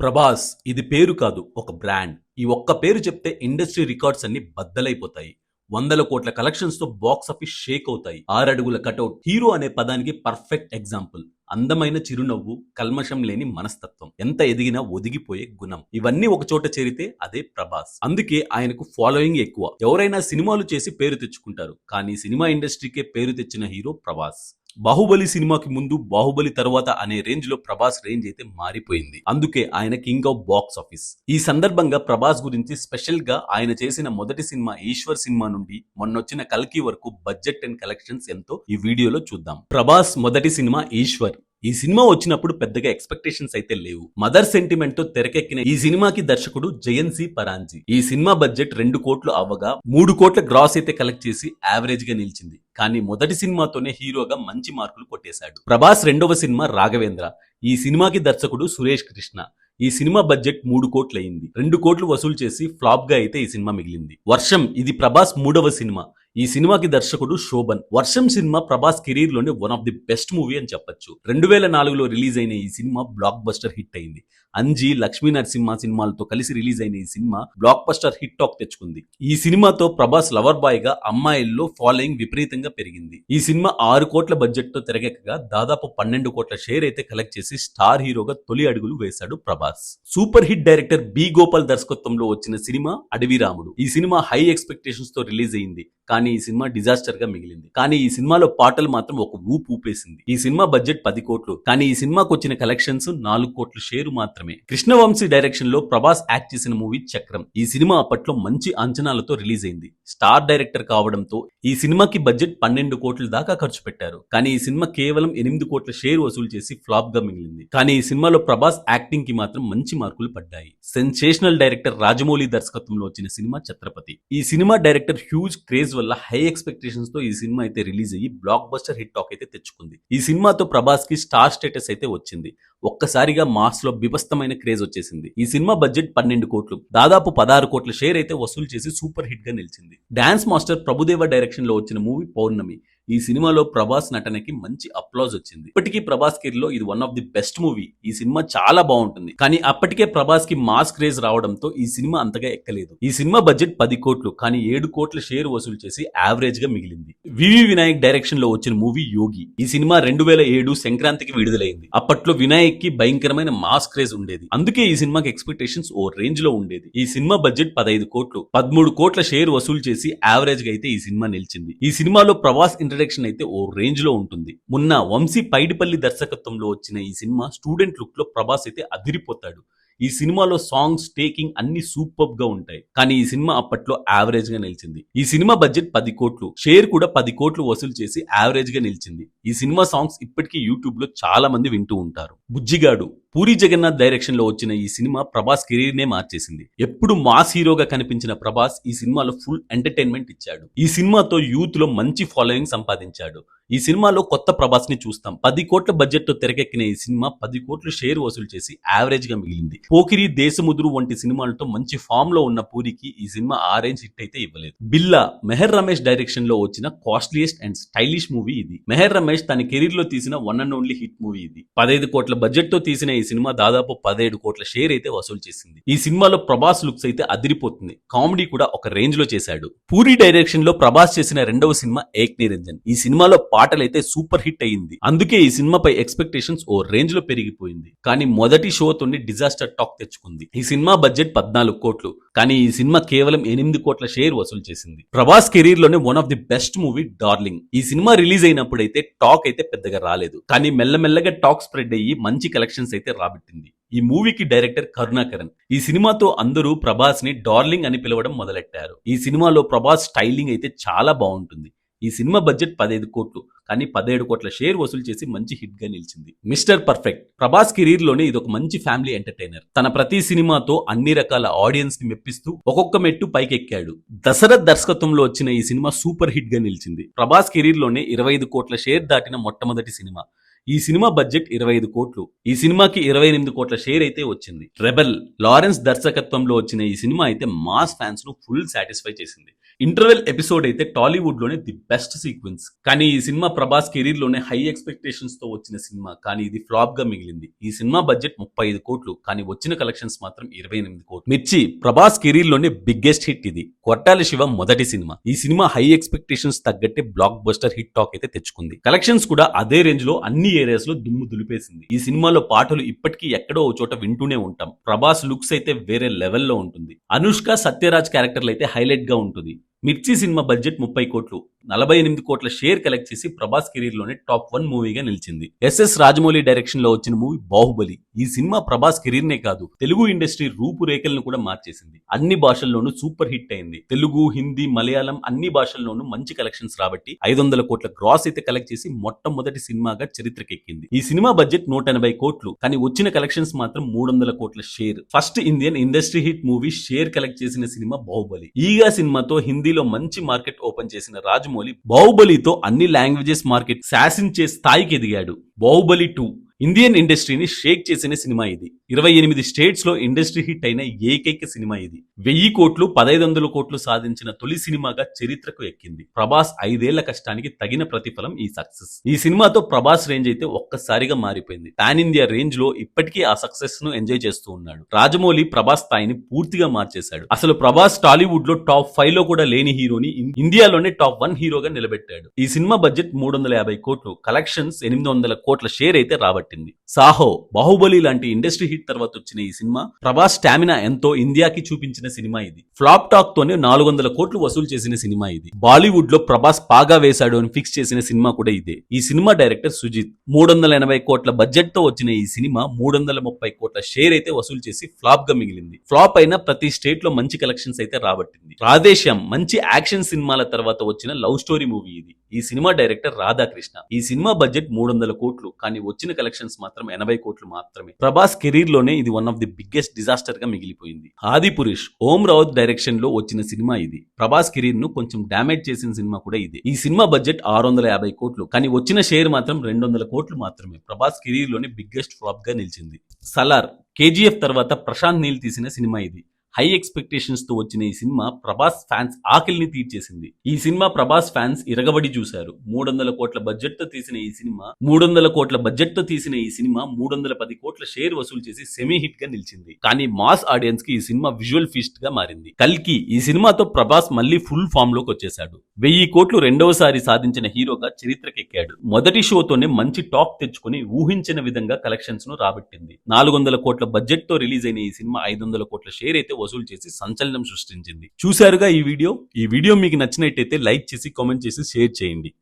ప్రభాస్ ఇది పేరు కాదు ఒక బ్రాండ్. ఈ ఒక్క పేరు చెప్తే ఇండస్ట్రీ రికార్డ్స్ అన్ని బద్దలైపోతాయి. వందల కోట్ల కలెక్షన్స్తో బాక్స్ ఆఫీస్ షేక్ అవుతాయి. ఆరడుగుల కటౌట్ హీరో అనే పదానికి పర్ఫెక్ట్ ఎగ్జాంపుల్. అందమైన చిరునవ్వు కల్మషం లేని మనస్తత్వం. ఎంత ఎదిగినా ఒదిగిపోయే గుణం. ఇవన్నీ ఒక చోట చేరితే అదే ప్రభాస్. అందుకే ఆయనకు ఫాలోయింగ్ ఎక్కువ. ఎవరైనా సినిమాలు చేసి పేరు తెచ్చుకుంటారు. కానీ సినిమా ఇండస్ట్రీకే పేరు తెచ్చిన హీరో ప్రభాస్. బాహుబలి సినిమాకి ముందు బాహుబలి తర్వాత అనే రేంజ్లో ప్రభాస్ రేంజ్ అయితే మారిపోయింది. అందుకే ఆయన కింగ్ ఆఫ్ బాక్స్ ఆఫీస్. ఈ సందర్భంగా ప్రభాస్ గురించి స్పెషల్గా ఆయన చేసిన మొదటి సినిమా ఈశ్వర్ సినిమా నుండి మొన్నొచ్చిన కల్కి వరకు బడ్జెట్ అండ్ కలెక్షన్స్ ఎంతో ఈ వీడియోలో చూద్దాం. ప్రభాస్ మొదటి సినిమా ఈశ్వర్. ఈ సినిమా వచ్చినప్పుడు పెద్దగా ఎక్స్పెక్టేషన్స్ అయితే లేవు. మదర్ సెంటిమెంట్తో తెరకెక్కిన ఈ సినిమాకి దర్శకుడు జయన్ సి పరాంజీ. ఈ సినిమా బడ్జెట్ రెండు కోట్లు అవ్వగా మూడు కోట్ల గ్రాస్ అయితే కలెక్ట్ చేసి యావరేజ్గా నిలిచింది. కానీ మొదటి సినిమాతోనే హీరోగా మంచి మార్కులు కొట్టేశాడు. ప్రభాస్ రెండవ సినిమా రాఘవేంద్ర. ఈ సినిమాకి దర్శకుడు సురేష్ కృష్ణ. ఈ సినిమా బడ్జెట్ మూడు కోట్లు అయింది రెండు కోట్లు వసూలు చేసి ఫ్లాప్గా అయితే ఈ సినిమా మిగిలింది. వర్షం ఇది ప్రభాస్ మూడవ సినిమా. ఈ సినిమాకి దర్శకుడు Shobhan. Varsham cinema Prabhas కెరీర్లోనే one of the best movie అని చెప్పొచ్చు. రెండు వేల నాలుగులో రిలీజ్ అయిన ఈ సినిమా బ్లాక్ బస్టర్ హిట్ అయింది. అంజీ లక్ష్మీ నరసింహ సినిమాలతో కలిసి రిలీజ్ అయిన ఈ cinema blockbuster hit talk తెచ్చుకుంది. ఈ సినిమాతో ప్రభాస్ లవర్ బాయ్గా అమ్మాయిల్లో ఫాలోయింగ్ విపరీతంగా పెరిగింది. ఈ సినిమా ఆరు కోట్ల బడ్జెట్తో తెరకెక్కగా దాదాపు పన్నెండు కోట్ల షేర్ అయితే కలెక్ట్ చేసి స్టార్ హీరోగా తొలి అడుగులు వేశాడు Prabhas. Super hit director B Gopal దర్శకత్వంలో వచ్చిన సినిమా అడవి రాముడు. ఈ సినిమా హై ఎక్స్పెక్టేషన్స్తో రిలీజ్ అయింది. కానీ ఈ సినిమా డిజాస్టర్గా మిగిలింది. కానీ ఈ సినిమాలో పాటలు మాత్రం ఒక ఊపు ఊపేసింది. ఈ సినిమా బడ్జెట్ పది కోట్లు. కానీ ఈ సినిమాకు వచ్చిన కలెక్షన్స్ నాలుగు కోట్ల షేరు మాత్రమే. కృష్ణవంశీ డైరెక్షన్లో ప్రభాస్ యాక్ట్ చేసిన మూవీ చక్రం. ఈ సినిమా అప్పట్లో మంచి అంచనాలతో రిలీజ్ అయింది. స్టార్ డైరెక్టర్ కావడంతో ఈ సినిమాకి బడ్జెట్ పన్నెండు కోట్ల దాకా ఖర్చు పెట్టారు. కానీ ఈ సినిమా కేవలం ఎనిమిది కోట్ల షేర్ వసూలు చేసి ఫ్లాప్గా మిగిలింది. కానీ ఈ సినిమాలో ప్రభాస్ యాక్టింగ్కి మాత్రం మంచి మార్కులు పడ్డాయి. సెన్సేషనల్ డైరెక్టర్ రాజమౌళి దర్శకత్వంలో వచ్చిన సినిమా ఛత్రపతి. ఈ సినిమా డైరెక్టర్ హ్యూజ్ క్రేజ్ వల్ల హై ఎక్స్పెక్టేషన్స్తో ఈ సినిమా అయితే రిలీజ్ అయ్యి బ్లాక్ బస్టర్ హిట్ టాక్ అయితే తెచ్చుకుంది. ఈ సినిమాతో ప్రభాస్కి స్టార్ స్టేటస్ అయితే వచ్చింది. ఒక్కసారిగా మాస్లో బిభస్తమైన క్రేజ్ వచ్చేసింది. ఈ సినిమా బడ్జెట్ పన్నెండు కోట్లు. దాదాపు పదహారు కోట్ల షేర్ అయితే వసూలు చేసి సూపర్ హిట్గా నిలిచింది. డాన్స్ మాస్టర్ ప్రభుదేవ డైరెక్షన్లో వచ్చిన మూవీ పౌర్ణమి. ఈ సినిమాలో ప్రభాస్ నటనకి మంచి అప్లాజ్ వచ్చింది. ఇప్పటికీ ప్రభాస్ కెరీర్లో ఇది one of the best movie ఈ సినిమా చాలా బాగుంటుంది. కానీ అప్పటికే ప్రభాస్కి మాస్ క్రేజ్ రావడంతో ఈ సినిమా అంతగా ఎక్కలేదు. ఈ సినిమా బడ్జెట్ పది కోట్లు కానీ ఏడు కోట్ల షేర్ వసూలు చేసి యావరేజ్గా మిగిలింది. వివి వినాయక్ డైరెక్షన్లో వచ్చిన మూవీ యోగి. ఈ సినిమా రెండు వేల ఏడు సంక్రాంతికి విడుదలైంది. అప్పట్లో వినాయక్కి భయంకరమైన మాస్ క్రేజ్ ఉండేది. అందుకే ఈ సినిమాకి ఎక్స్పెక్టేషన్స్ ఓ రేంజ్లో ఉండేది. ఈ సినిమా బడ్జెట్ పదహైదు కోట్లు పదమూడు కోట్ల షేర్ వసూలు చేసి యావరేజ్గా అయితే ఈ సినిమా నిలిచింది. ఈ సినిమాలో ప్రభాస్ ఇంటర్ ఇంట్రడక్షన్ అయితే ఓ రేంజ్లో ఉంటుంది. మొన్న వంశీ పైడిపల్లి దర్శకత్వంలో వచ్చిన ఈ సినిమా స్టూడెంట్ లుక్లో ప్రభాస్ అయితే అదిరిపోతాడు. ఈ సినిమాలో సాంగ్స్ టేకింగ్ అన్ని సూపర్గా ఉంటాయి. కానీ ఈ సినిమా అప్పట్లో యావరేజ్గా నిలిచింది. ఈ సినిమా బడ్జెట్ పది కోట్లు షేర్ కూడా పది కోట్లు వసూలు చేసి యావరేజ్గా నిలిచింది. ఈ సినిమా సాంగ్స్ ఇప్పటికీ యూట్యూబ్లో చాలా మంది వింటూ ఉంటారు. బుజ్జిగాడు పూరి జగన్నాథ్ డైరెక్షన్లో వచ్చిన ఈ సినిమా ప్రభాస్ కెరీర్ నే మార్చేసింది. ఎప్పుడు మాస్ హీరోగా కనిపించిన ప్రభాస్ ఈ సినిమాలో ఫుల్ ఎంటర్టైన్మెంట్ ఇచ్చాడు. ఈ సినిమాతో యూత్లో మంచి ఫాలోయింగ్ సంపాదించాడు. ఈ సినిమాలో కొత్త ప్రభాస్ని చూస్తాం. పది కోట్ల బడ్జెట్తో తెరకెక్కిన ఈ సినిమా పది కోట్లు షేర్ వసూలు చేసి యావరేజ్గా మిగిలింది. పోకిరి దేశముదురు వంటి సినిమాలతో మంచి ఫామ్లో ఉన్న పూరికి ఈ సినిమా ఆరెంజ్ హిట్ అయితే ఇవ్వలేదు. బిల్లా మెహర్ రమేష్ డైరెక్షన్లో వచ్చిన కాస్ట్లీయెస్ట్ అండ్ స్టైలిష్ మూవీ ఇది. మెహర్ రమేష్ తన కెరీర్లో తీసిన one and only hit movie ఇది. పదహైదు కోట్ల బడ్జెట్తో తీసిన ఈ సినిమా దాదాపు పదిహేడు కోట్ల షేర్ అయితే వసూలు చేసింది. ఈ సినిమాలో ప్రభాస్ లుక్స్ అయితే అదిరిపోతుంది. కామెడీ కూడా ఒక రేంజ్లో చేశాడు. పూరి డైరెక్షన్లో ప్రభాస్ చేసిన రెండవ సినిమా ఏక్ నిరంజన్. ఈ సినిమాలో పాటలైతే సూపర్ హిట్ అయ్యింది. అందుకే ఈ సినిమాపై ఎక్స్పెక్టేషన్స్ ఓ రేంజ్లో పెరిగిపోయింది. కానీ మొదటి షోతోనే డిజాస్టర్ టాక్ తెచ్చుకుంది. ఈ సినిమా బడ్జెట్ పద్నాలుగు కోట్లు. కానీ ఈ సినిమా కేవలం ఎనిమిది కోట్ల షేర్ వసూలు చేసింది. Prabhas కెరీర్లోనే one of the best movie darling. ఈ సినిమా రిలీజ్ అయినప్పుడు అయితే టాక్ అయితే పెద్దగా రాలేదు. కానీ మెల్లమెల్లగా టాక్ స్ప్రెడ్ అయ్యి మంచి కలెక్షన్స్ అయితే రాబట్టింది. ఈ మూవీకి డైరెక్టర్ కరుణాకరణ్ ఈ సినిమాతో అందరూ ప్రభాస్ని డార్లింగ్ అని పిలవడం మొదలెట్టారు. ఈ సినిమాలో ప్రభాస్ స్టైలింగ్ అయితే చాలా బాగుంటుంది. ఈ సినిమా బడ్జెట్ పదహైదు కోట్లు కానీ పదిహేడు కోట్ల షేర్ వసూలు చేసి మంచి హిట్గా నిలిచింది. Mister perfect. ప్రభాస్ కెరీర్లోనే ఇది ఒక మంచి ఫ్యామిలీ ఎంటర్టైనర్. తన ప్రతి సినిమాతో అన్ని రకాల ఆడియన్స్ని మెప్పిస్తూ ఒక్కొక్క మెట్టు పైకెక్కాడు. దశరథ్ దర్శకత్వంలో వచ్చిన ఈ సినిమా సూపర్ హిట్గా నిలిచింది. ప్రభాస్ కెరీర్లోనే ఇరవై ఐదు కోట్ల షేర్ దాటిన మొట్టమొదటి సినిమా. ఈ సినిమా బడ్జెట్ ఇరవై ఐదు కోట్లు. ఈ సినిమాకి ఇరవై ఎనిమిది కోట్ల షేర్ అయితే వచ్చింది. రెబెల్ లారెన్స్ దర్శకత్వంలో వచ్చిన ఈ సినిమా అయితే మాస్ ఫ్యాన్స్ను ఫుల్ సాటిస్ఫై చేసింది. ఇంటర్వెల్ ఎపిసోడ్ అయితే టాలీవుడ్లోనే ది బెస్ట్ సీక్వెన్స్. కానీ ఈ సినిమా ప్రభాస్ కెరీర్లోనే హై ఎక్స్పెక్టేషన్స్తో వచ్చిన సినిమా కానీ ఇది ఫ్లాప్గా మిగిలింది. ఈ సినిమా బడ్జెట్ ముప్పై ఐదు కోట్లు కానీ వచ్చిన కలెక్షన్స్ మాత్రం ఇరవై ఎనిమిది కోట్లు. మిర్చి ప్రభాస్ కెరీర్లోనే బిగ్గెస్ట్ హిట్ ఇది. కొట్టాల శివ మొదటి సినిమా. ఈ సినిమా హై ఎక్స్పెక్టేషన్స్ తగ్గట్టే బ్లాక్ బస్టర్ హిట్ టాక్ అయితే తెచ్చుకుంది. కలెక్షన్స్ కూడా అదే రేంజ్లో అన్ని ఏరియాస్లో దుమ్ము దులిపేసింది. ఈ సినిమాలో పాటలు ఇప్పటికీ ఎక్కడో ఓ చోట వింటూనే ఉంటాం. ప్రభాస్ లుక్స్ అయితే వేరే లెవెల్లో ఉంటుంది. అనుష్క సత్యరాజ్ క్యారెక్టర్లు అయితే హైలైట్గా ఉంటుంది. మిర్చి సినిమా బడ్జెట్ ముప్పై కోట్లు నలభై ఎనిమిది కోట్ల షేర్ కలెక్ట్ చేసి ప్రభాస్ కెరీర్లోనే టాప్ వన్ మూవీగా నిలిచింది. ఎస్ఎస్ రాజమౌళి డైరెక్షన్లో వచ్చిన మూవీ బాహుబలి. ఈ సినిమా ప్రభాస్ కెరీర్ నే కాదు తెలుగు ఇండస్ట్రీ రూపురేఖలను కూడా మార్చేసింది. అన్ని భాషల్లోనూ సూపర్ హిట్ అయింది. తెలుగు హిందీ మలయాళం అన్ని భాషల్లోనూ మంచి కలెక్షన్స్ రాబట్టి ఐదు వందల కోట్ల గ్రాస్ అయితే కలెక్ట్ చేసి మొట్టమొదటి సినిమాగా చరిత్రకెక్కింది. ఈ సినిమా బడ్జెట్ నూట ఎనభై కోట్లు కానీ వచ్చిన కలెక్షన్స్ మాత్రం మూడు వందల కోట్ల share. First Indian industry hit movie share collect చేసిన సినిమా బాహుబలి. ఈగా సినిమాతో హిందీ హిందీలో మంచి మార్కెట్ ఓపెన్ చేసిన రాజమౌళి బాహుబలితో అన్ని లాంగ్వేజెస్ మార్కెట్ శాసించే స్థాయికి ఎదిగాడు. బాహుబలి టూ ఇండియన్ ఇండస్ట్రీని షేక్ చేసిన సినిమా ఇది. ఇరవై ఎనిమిది స్టేట్స్లో ఇండస్ట్రీ హిట్ అయిన ఏకైక సినిమా ఇది. వెయ్యి కోట్లు పదైదు వందల కోట్లు సాధించిన తొలి సినిమాగా చరిత్రకు ఎక్కింది. ప్రభాస్ ఐదేళ్ళ కష్టానికి తగిన ప్రతిఫలం ఈ సక్సెస్ ఈ సినిమాతో ప్రభాస్ రేంజ్ అయితే ఒక్కసారిగా మారిపోయింది. పాన్ ఇండియా రేంజ్లో ఇప్పటికీ ఆ సక్సెస్ను ఎంజాయ్ చేస్తూ ఉన్నాడు. రాజమౌళి ప్రభాస్ స్థాయిని పూర్తిగా మార్చేశాడు. అసలు ప్రభాస్ టాలీవుడ్లో టాప్ ఫైవ్లో కూడా లేని హీరోని ఇండియాలోనే టాప్ వన్ హీరోగా నిలబెట్టాడు. ఈ సినిమా బడ్జెట్ మూడు వందల యాభై కోట్లు. కలెక్షన్స్ ఎనిమిది వందల కోట్ల షేర్ అయితే పట్టింది. సాహో బాహుబలి లాంటి ఇండస్ట్రీ హిట్ తర్వాత వచ్చిన ఈ సినిమా ప్రభాస్ స్టామినా ఎంతో ఇండియాకి చూపించిన సినిమా ఇది. ఫ్లాప్ టాక్ తోనే నాలుగు వందల కోట్లు వసూలు చేసిన సినిమా ఇది. బాలీవుడ్లో ప్రభాస్ బాగా వేశాడు అని ఫిక్స్ చేసిన సినిమా కూడా ఇదే. ఈ సినిమా డైరెక్టర్ సుజిత్. మూడు వందల ఎనభై కోట్ల బడ్జెట్తో వచ్చిన ఈ సినిమా మూడు వందల ముప్పై కోట్ల షేర్ అయితే వసూలు చేసి ఫ్లాప్గా మిగిలింది. ఫ్లాప్ అయిన ప్రతి స్టేట్లో మంచి కలెక్షన్స్ అయితే రాబట్టింది. రాధేశ్యామ్ మంచి యాక్షన్ సినిమాల తర్వాత వచ్చిన లవ్ స్టోరీ మూవీ ఇది. ఈ సినిమా డైరెక్టర్ రాధాకృష్ణ. ఈ సినిమా బడ్జెట్ మూడు వందల కోట్లు కానీ వచ్చిన కలెక్షన్స్ మాత్రం ఎనభై కోట్లు మాత్రమే. ప్రభాస్ కెరీర్లోనే ఇది వన్ ఆఫ్ ది బిగ్గెస్ట్ డిజాస్టర్గా మిగిలిపోయింది. ఆది పురుష్ ఓం రావత్ డైరెక్షన్లో వచ్చిన సినిమా ఇది. ప్రభాస్ కెరీర్ను కొంచెం డామేజ్ చేసిన సినిమా కూడా ఇది. ఈ సినిమా బడ్జెట్ ఆరు వందల యాభై కోట్లు కానీ వచ్చిన షేర్ మాత్రం రెండు వందల కోట్లు మాత్రమే. ప్రభాస్ కెరీర్లోనే బిగ్గెస్ట్ ఫ్లాప్గా నిలిచింది. సలార్ కేజీఎఫ్ తర్వాత ప్రశాంత్ నీల్ తీసిన సినిమా ఇది. హై ఎక్స్పెక్టేషన్స్తో వచ్చిన ఈ సినిమా ప్రభాస్ ఫ్యాన్స్ ఆకలిని తీర్చేసింది. ఈ సినిమా ప్రభాస్ ఫ్యాన్స్ ఇరగబడి చూశారు. మూడు వందల కోట్ల బడ్జెట్తో తీసిన ఈ సినిమా మూడు వందల కోట్ల బడ్జెట్తో తీసిన ఈ సినిమా మూడు వందల పది కోట్ల షేర్ వసూలు చేసి సెమీ హిట్గా నిలిచింది. కానీ మాస్ ఆడియన్స్కి ఈ సినిమా విజువల్ ఫీస్ట్గా మారింది. కల్కి ఈ సినిమాతో ప్రభాస్ మళ్ళీ ఫుల్ ఫామ్లోకి వచ్చేశాడు. వెయ్యి కోట్లు రెండవసారి సాధించిన హీరోగా చరిత్రకెక్కాడు. మొదటి షోతోనే మంచి టాక్ తెచ్చుకుని ఊహించిన విధంగా కలెక్షన్స్ను రాబట్టింది. నాలుగు వందల కోట్ల బడ్జెట్తో రిలీజ్ అయిన ఈ సినిమా ఐదు వందల కోట్ల షేర్ అయితే వసూలు చేసి సంచలనం సృష్టించింది. చూశారుగా ఈ వీడియో? ఈ వీడియో మీకు నచ్చినట్టయితే లైక్ చేసి కామెంట్ చేసి షేర్ చేయండి.